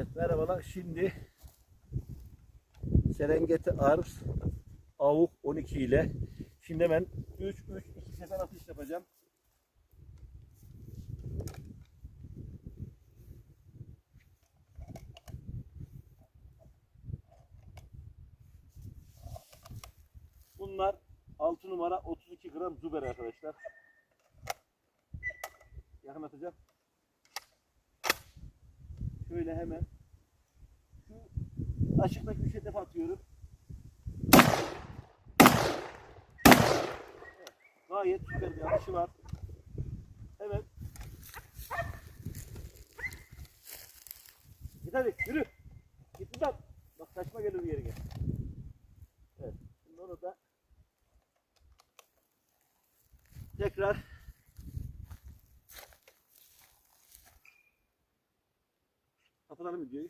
Evet merhabalar. Şimdi Serengeti Arms Avuk 12 ile şimdi hemen 3 3 2 sefer atış yapacağım. Bunlar 6 numara 32 gram zuber arkadaşlar. Yakın atacağım. Şöyle hemen şu açıktaki üç hedef atıyorum. Evet, gayet süper bir atışı var. Evet. Git hadi yürü. Git buradan. Bak saçma gelir bir yere gel. Evet. Şimdi onu da tekrar Apa dalam dia?